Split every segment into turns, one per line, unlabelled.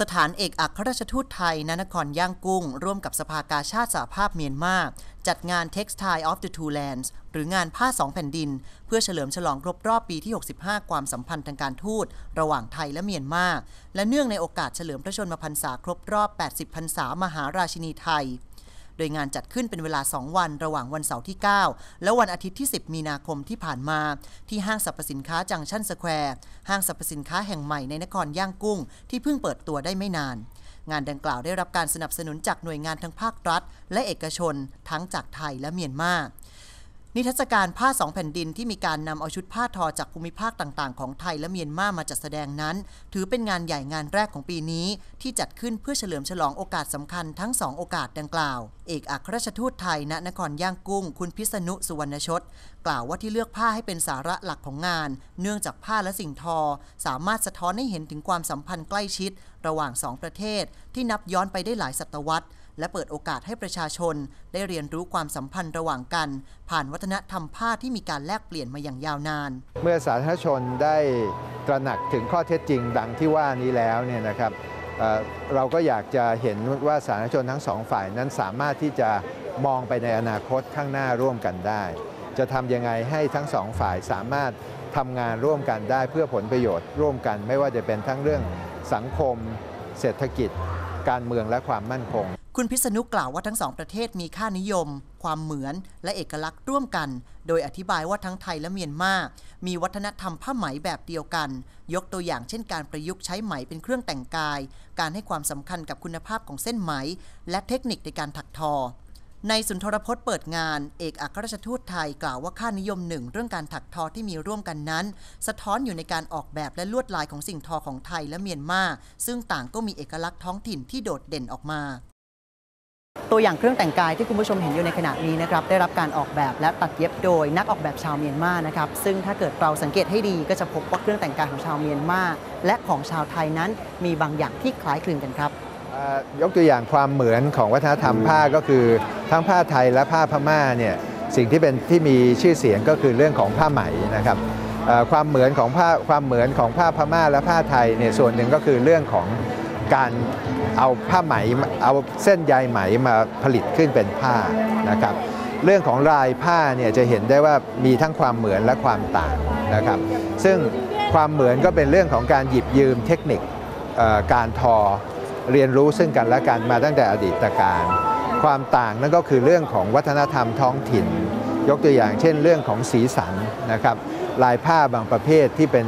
สถานเอกอัครราชทูตไทยนนครย่างกุ้ง ร่วมกับสภากาชาติสหภาพเมียนมาจัดงาน Textile of the Two Lands หรืองานผ้าสองแผ่นดิน เพื่อเฉลิมฉลองครบรอบปีที่ 65 ความสัมพันธ์ทางการทูต ระหว่างไทยและเมียนมา และเนื่องในโอกาสเฉลิมพระชนมพรรษาครบรอบ 80 พรรษามหาราชินีไทย โดยงานจัดขึ้นเป็นเวลา 2 วันระหว่างวันเสาร์ที่ 9 และวันอาทิตย์ที่ 10 มีนาคมที่ผ่านมา ที่ห้างสรรพสินค้าจังชั่นสแควร์ห้างสรรพสินค้าแห่งใหม่ในนครย่างกุ้ง ที่เพิ่งเปิดตัวได้ไม่นาน งานดังกล่าวได้รับการสนับสนุนจากหน่วยงานทั้งภาครัฐ และเอกชน ทั้งจากไทยและเมียนมา นิทรรศการผ้าสองแผ่นดินที่มีการนำเอาชุดผ้าทอจากภูมิภาคต่างๆ ของไทยและเมียนมามาจัดแสดงนั้น ถือเป็นงานใหญ่งานแรกของปีนี้ที่จัดขึ้นเพื่อเฉลิมฉลองโอกาสสำคัญทั้งสองโอกาสดังกล่าว เอกอัครราชทูตไทยณนครย่างกุ้ง คุณพิษณุสุวรรณชดกล่าวว่าที่เลือกผ้าให้เป็นสาระหลักของงาน เนื่องจากผ้าและสิ่งทอ สามารถสะท้อนให้เห็นถึงความสัมพันธ์ใกล้ชิด ระหว่างสองประเทศที่นับย้อนไปได้หลายศตวรรษ และเปิดโอกาสให้ประชาชน ได้เรียนรู้ความสัมพันธ์ระหว่างกัน ผ่านวัฒนธรรมผ้าที่มีการแลกเปลี่ยนมาอย่างยาวนาน
เมื่อสาธารณชนได้ตระหนักถึงข้อเท็จจริงดังที่ว่านี้แล้วเนี่ยนะครับเเราก็อยากจะเห็นว่าสาธารณชนทั้งสองฝ่ายนั้นสามารถที่จะมองไปในอนาคตข้างหน้าร่วมกันได้ จะทำยังไงให้ทั้งสองฝ่ายสามารถทำงานร่วมกันได้เพื่อผลประโยชน์ร่วมกัน ไม่ว่าจะเป็นทั้งเรื่องสังคม เศรษฐกิจ การเมืองและความมั่นคง
คุณพิษณุกล่าวว่าทั้งสองประเทศมีค่านิยม ความเหมือนและเอกลักษณ์ร่วมกัน โดยอธิบายว่าทั้งไทยและเมียนมา มีวัฒนธรรมผ้าไหมแบบเดียวกัน ยกตัวอย่างเช่นการประยุกต์ใช้ไหมเป็นเครื่องแต่งกาย การให้ความสำคัญกับคุณภาพของเส้นไหม และเทคนิคในการถักทอในสุนทรพจน์เปิดงาน เอกอัครราชทูตไทยกล่าวว่าค่านิยมหนึ่งเรื่องการถักทอที่มีร่วมกันนั้น สะท้อนอยู่ในการออกแบบและลวดลายของสิ่งทอของไทยและเมียนมา ซึ่งต่างก็มีเอกลักษณ์ท้องถิ่นที่โดดเด่นออกมา ตัวอย่างเครื่องแต่งกายที่คุณผู้ชมเห็นอยู่ในขณะนี้นะครับได้รับการออกแบบและตัดเย็บโดยนักออกแบบชาวเมียนมานะครับซึ่งถ้าเกิดเราสังเกตให้ดีก็จะพบว่าเครื่องแต่งกายของชาวเมียนมาและของชาวไทยนั้นมีบางอย่างที่คล้ายคลึงกันครับ
อ่ายกตัวอย่างความเหมือนของวัฒนธรรมผ้าก็คือ ทั้งผ้าไทยและผ้าพม่าเนี่ยสิ่งที่เป็นที่มีชื่อเสียงก็คือเรื่องของผ้าไหมนะครับเอ่อความเหมือนของผ้าความเหมือนของผ้าพม่าและผ้าไทยเนี่ยส่วนหนึ่งก็คือเรื่องของ การเอาผ้าไหมเอาเส้นใยไหมมาผลิตขึ้นเป็นผ้านะครับ เรื่องของลายผ้าเนี่ยจะเห็นได้ว่ามีทั้งความเหมือนและความต่างนะครับ ซึ่งความเหมือนก็เป็นเรื่องของการหยิบยืมเทคนิคการทอเรียนรู้ซึ่งกันและกันมาตั้งแต่อดีตการ ความต่างนั่นก็คือเรื่องของวัฒนธรรมท้องถิ่น ยกตัวอย่างเช่น เรื่องของสีสันนะครับลายผ้าบางประเภทที่เป็น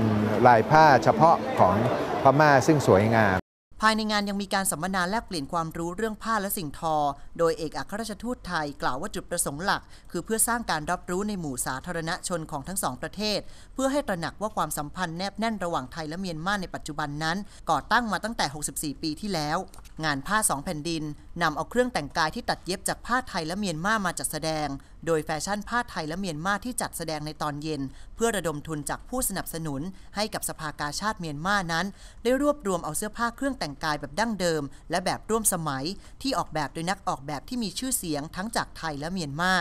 ลายผ้าเฉพาะของพม่าซึ่งสวยงาม
ภายในงานยังมีการสัมมนาแลกเปลี่ยนความรู้เรื่องผ้าและสิ่งทอ โดยเอกอัครราชทูตไทยกล่าวว่าจุดประสงค์หลัก คือเพื่อสร้างการรับรู้ในหมู่สาธารณชนของทั้งสองประเทศ เพื่อให้ตระหนักว่าความสัมพันธ์แนบแน่นระหว่างไทยและเมียนมาในปัจจุบันนั้น ก่อตั้งมาตั้งแต่ 64 ปีที่แล้ว งานผ้าสองแผ่นดินนำเอาเครื่องแต่งกายที่ตัดเย็บจากผ้าไทยและเมียนมามาจัดแสดง โดยแฟชั่นผ้าไทยและเมียนมาที่จัดแสดงในตอนเย็น เพื่อระดมทุนจากผู้สนับสนุน ให้กับสภากาชาติเมียนมานั้น ได้รวบรวมเอาเสื้อผ้าเครื่องแต่งแต่งกายแบบดั้งเดิม และแบบร่วมสมัยที่ออกแบบโดยนักออกแบบที่มีชื่อเสียงทั้งจากไทยและเมียนมา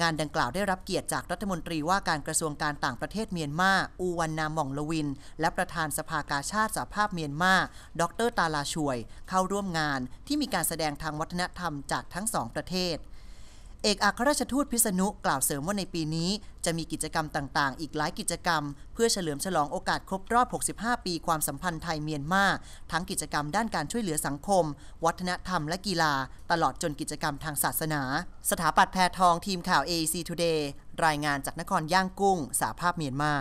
งานดังกล่าวได้รับเกียรติจากรัฐมนตรีว่าการกระทรวงการต่างประเทศเมียนมา อูวันนามองละวิน และประธานสภากาชาติสหภาพเมียนมา ดรตาลาช่วย เข้าร่วมงานที่มีการแสดงทางวัฒนธรรมจากทั้งสองประเทศ เอกอัครราชทูตพิษณุกล่าวเสริมว่าในปีนี้ จะมีกิจกรรมต่างๆ อีกหลายกิจกรรม เพื่อเฉลิมฉลองโอกาสครบรอบ 65 ปีความสัมพันธ์ไทยเมียนมา ทั้งกิจกรรมด้านการช่วยเหลือสังคม วัฒนธรรมและกีฬา ตลอดจนกิจกรรมทางศาสนา สถาปัตย์แพทองทีมข่าว AEC Today รายงานจากนครย่างกุ้งสาภาพเมียนมา